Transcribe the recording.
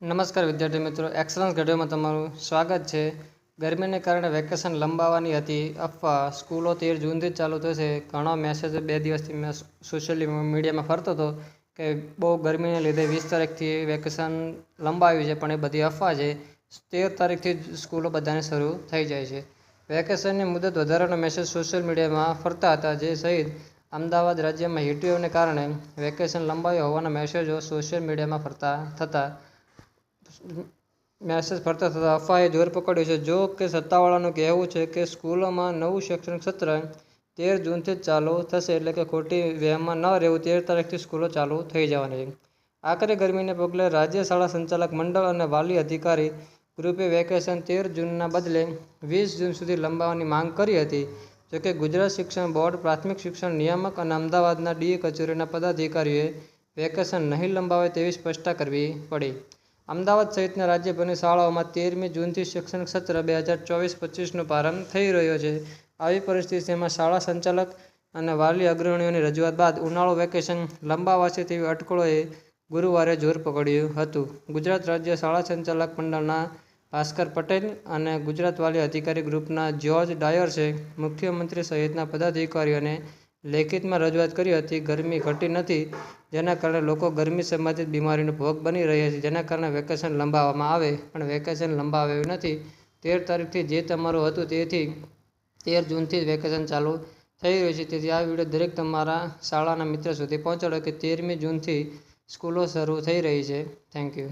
નમસ્કાર વિદ્યાર્થી મિત્રો એક્સલન્સ ઘડીઓમાં તમારું સ્વાગત છે. ગરમીને કારણે વેકેશન લંબાવવાની હતી. અફવા, સ્કૂલો તેર જૂનથી ચાલુ થશે. ઘણો મેસેજ બે દિવસથી મેં સોશિયલ મીડિયામાં ફરતો હતો કે બહુ ગરમીને લીધે વીસ તારીખથી વેકેશન લંબાવ્યું છે, પણ એ બધી અફવા છે. તેર તારીખથી જ સ્કૂલો બધાને શરૂ થઈ જાય છે. વેકેશનની મુદત વધારાનો મેસેજ સોશિયલ મીડિયામાં ફરતા હતા, જે સહિત અમદાવાદ રાજ્યમાં હીટવેવને કારણે વેકેશન લંબાવ્યું હોવાના મેસેજો સોશિયલ મીડિયામાં ફરતા થતા મેસેજ ફરતા થતા અફવાએ જોર પકડ્યું છે. જો કે સત્તાવાળાનું કહેવું છે કે સ્કૂલોમાં નવું શૈક્ષણિક સત્ર તેર જૂનથી જ ચાલુ થશે એટલે કે ખોટી વહેમમાં ન રહેવું તેર તારીખથી સ્કૂલો ચાલુ થઈ જવાની છે. આખરે ગરમીને પગલે રાજ્ય શાળા સંચાલક મંડળ અને વાલી અધિકારી ગ્રુપે વેકેશન તેર જૂનના બદલે વીસ જૂન સુધી લંબાવવાની માંગ કરી હતી. જોકે ગુજરાત શિક્ષણ બોર્ડ, પ્રાથમિક શિક્ષણ નિયામક અને અમદાવાદના ડી કચેરીના પદાધિકારીઓએ વેકેશન નહીં લંબાવે તેવી સ્પષ્ટતા કરવી પડી. અમદાવાદ સહિતના રાજ્યભરની શાળાઓમાં તેરમી જૂનથી શૈક્ષણિક સત્ર બે હજાર ચોવીસ પચીસનો પ્રારંભ થઈ રહ્યો છે. આવી પરિસ્થિતિમાં શાળા સંચાલક અને વાલી અગ્રણીઓની રજૂઆત બાદ ઉનાળુ વેકેશન લંબાવાશે તેવી અટકળોએ ગુરુવારે જોર પકડ્યું હતું. ગુજરાત રાજ્ય શાળા સંચાલક મંડળના ભાસ્કર પટેલ અને ગુજરાત વાલી અધિકારી ગ્રુપના જ્યોર્જ ડાયર્સે મુખ્યમંત્રી સહિતના પદાધિકારીઓને લેખિતમાં રજૂઆત કરી હતી, ગરમી ઘટી નથી, જેના કારણે લોકો ગરમી સંબંધિત બીમારીનો ભોગ બની રહ્યા છે, જેના કારણે વેકેશન લંબાવવામાં આવે, પણ વેકેશન લંબાવાયું નથી. તેર તારીખથી જે તમારું હતું તેથી તેર જૂનથી જ વેકેશન ચાલુ થઈ રહ્યું છે. તેથી આ વીડિયો દરેક તમારા શાળાના મિત્ર સુધી પહોંચાડો કે તેરમી જૂનથી સ્કૂલો શરૂ થઈ રહી છે. Thank you